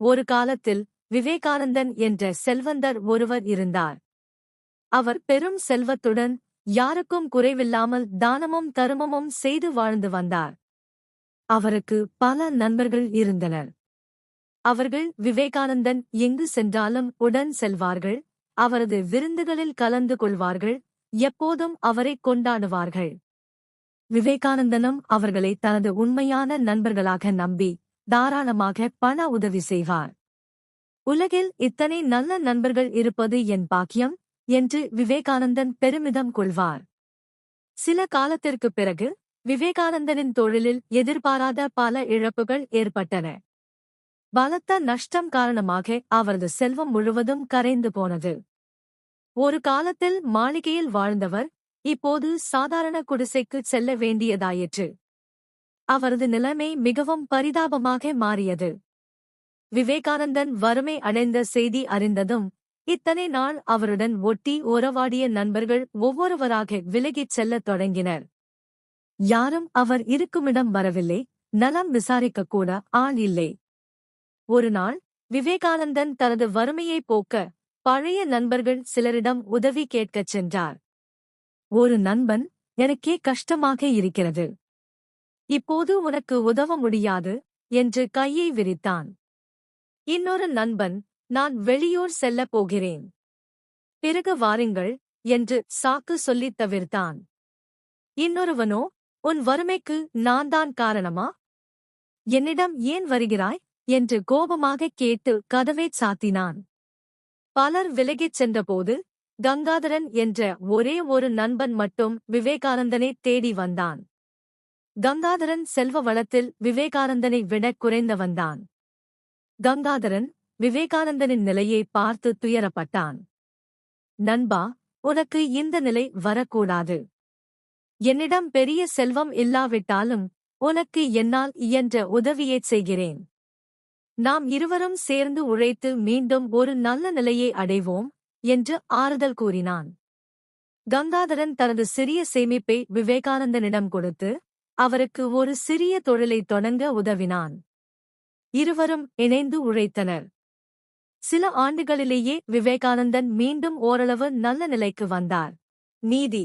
ஒரு காலத்தில் விவேகானந்தன் என்ற செல்வந்தர் ஒருவர் இருந்தார். அவர் பெரும் செல்வத்துடன் யாருக்கும் குறைவில்லாமல் தானமும் தருமமும் செய்து வாழ்ந்து வந்தார். அவருக்கு பல நண்பர்கள் இருந்தனர். அவர்கள் விவேகானந்தன் எங்கு சென்றாலும் உடன் செல்வார்கள் அவரது விருந்துகளில் கலந்து கொள்வார்கள் எப்போதும் அவரை கொண்டாடுவார்கள். விவேகானந்தனும் அவர்களை தனது உண்மையான நண்பர்களாக நம்பி தாராளமாக பண உதவி செய்வார். உலகில் இத்தனை நல்ல நண்பர்கள் இருப்பது என் பாக்கியம் என்று விவேகானந்தன் பெருமிதம் கொள்வார். சில காலத்திற்குப் பிறகு விவேகானந்தனின் தொழிலில் எதிர்பாராத பல இழப்புகள் ஏற்பட்டன. பலத்த நஷ்டம் காரணமாக அவரது செல்வம் முழுவதும் கரைந்து போனது. ஒரு காலத்தில் மாளிகையில் வாழ்ந்தவர் இப்போது சாதாரண குடிசைக்கு செல்ல வேண்டியதாயிற்று. அவரது நிலைமை மிகவும் பரிதாபமாக மாறியது. விவேகானந்தன் வறுமை அடைந்த செய்தி அறிந்ததும் இத்தனை நாள் அவருடன் ஒட்டி உறவாடிய நண்பர்கள் ஒவ்வொருவராக விலகிச் செல்லத் தொடங்கினர். யாரும் அவர் இருக்குமிடம் வரவில்லை நலம் விசாரிக்கக் கூட ஆள் இல்லை. ஒரு நாள் விவேகானந்தன் தனது வறுமையை போக்க பழைய நண்பர்கள் சிலரிடம் உதவி கேட்கச் சென்றார். ஒரு நண்பன் எனக்கே கஷ்டமாக இருக்கிறது. இப்போது உனக்கு உதவ முடியாது என்று கையை விரித்தான். இன்னொரு நண்பன் நான் வெளியூர் செல்லப் போகிறேன். பிறகு வாருங்கள் என்று சாக்கு சொல்லித் தவிர்த்தான். இன்னொருவனோ உன் வறுமைக்கு நான் தான் காரணமா? என்னிடம் ஏன் வருகிறாய்? என்று கோபமாக கேட்டு கதவைச் சாத்தினான். பலர் விலகிச் சென்றபோது கங்காதரன் என்ற ஒரே ஒரு நண்பன் மட்டும் விவேகானந்தனை தேடி வந்தான். கங்காதரன் செல்வ வளத்தில் விவேகானந்தனை விட குறைந்தவன்தான். கங்காதரன் விவேகானந்தனின் நிலையை பார்த்து துயரப்பட்டான். நண்பா உனக்கு இந்த நிலை வரக்கூடாது. என்னிடம் பெரிய செல்வம் இல்லாவிட்டாலும் உனக்கு என்னால் இயன்ற உதவியைச் செய்கிறேன். நாம் இருவரும் சேர்ந்து உழைத்து மீண்டும் ஒரு நல்ல நிலையை அடைவோம் என்று ஆறுதல் கூறினான். கங்காதரன் தனது சிறிய சேமிப்பை விவேகானந்தனிடம் கொடுத்து அவருக்கு ஒரு சிறிய தொழிலை தொடங்க உதவினான். இருவரும் இணைந்து உழைத்தனர். சில ஆண்டுகளிலேயே விவேகானந்தன் மீண்டும் ஓரளவு நல்ல நிலைக்கு வந்தார். நீதி.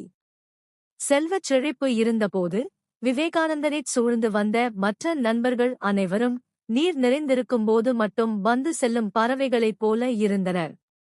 செல்வச் செழிப்பு இருந்தபோது விவேகானந்தனைச் சூழ்ந்து வந்த மற்ற நண்பர்கள் அனைவரும் நீர் நிறைந்திருக்கும்போது மட்டும் வந்து செல்லும் பறவைகளைப் போல இருந்தனர்.